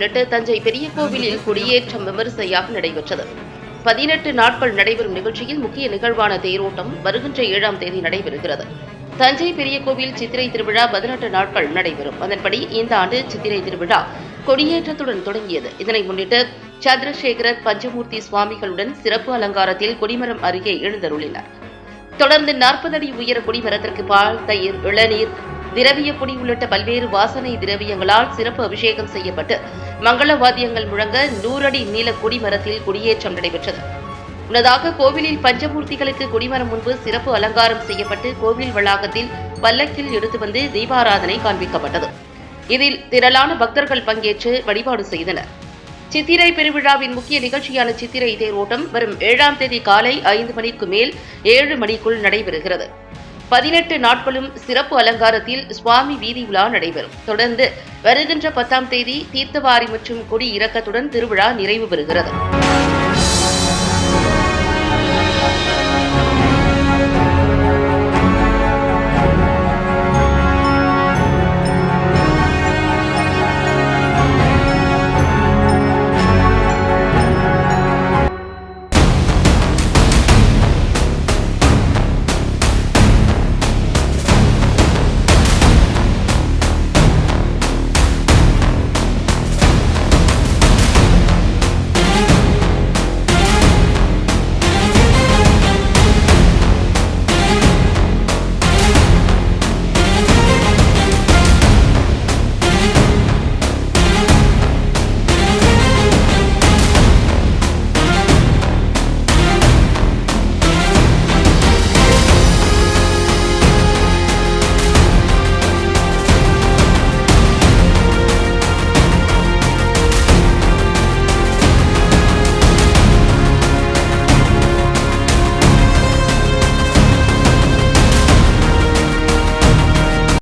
முன்னிட்டு தஞ்சை பெரிய கோவிலில் கொடியேற்றம் விமரிசையாக நடைபெற்றது. பதினெட்டு நாட்கள் நடைபெறும் நிகழ்ச்சியில் முக்கிய நிகழ்வான தேரோட்டம் வருகின்ற ஏழாம் தேதி நடைபெறுகிறது. தஞ்சை பெரிய கோவில் சித்திரை திருவிழா பதினெட்டு நாட்கள் நடைபெறும். அதன்படி இந்த ஆண்டு சித்திரை திருவிழா கொடியேற்றத்துடன் தொடங்கியது. இதனை முன்னிட்டு சந்திரசேகரர் பஞ்சமூர்த்தி சுவாமிகளுடன் சிறப்பு அலங்காரத்தில் கொடிமரம் அருகே எழுந்தருளினார். தொடர்ந்து நாற்பது அடி உயர கொடிமரத்திற்கு பால் தயிர் இளநீர் திரவிய பொடி உள்ளிட்ட பல்வேறு வாசனை திரவியங்களால் சிறப்பு அபிஷேகம் செய்யப்பட்டு மங்கள வாத்தியங்கள் முழங்க நூறடி நீள கொடிமரத்தில் கொடியேற்றம் நடைபெற்றது. முன்னதாக கோவிலில் பஞ்சமூர்த்திகளுக்கு கொடிமரம் முன்பு சிறப்பு அலங்காரம் செய்யப்பட்டு கோவில் வளாகத்தில் பல்லக்கில் எடுத்து வந்து தீபாராதனை காண்பிக்கப்பட்டது. இதில் திரளான பக்தர்கள் பங்கேற்று வழிபாடு செய்தனர். சித்திரை பெருவிழாவின் முக்கிய நிகழ்ச்சியான சித்திரை தேரோட்டம் வரும் ஏழாம் தேதி காலை ஐந்து மணிக்கு மேல் ஏழு மணிக்குள் நடைபெறுகிறது. பதினெட்டு நாட்களும் சிறப்பு அலங்காரத்தில் சுவாமி வீதி உலா நடைபெறும். தொடர்ந்து வருகின்ற பத்தாம் தேதி தீர்த்தவாரி மற்றும் கொடி இறக்கத்துடன் திருவிழா நிறைவு பெறுகிறது.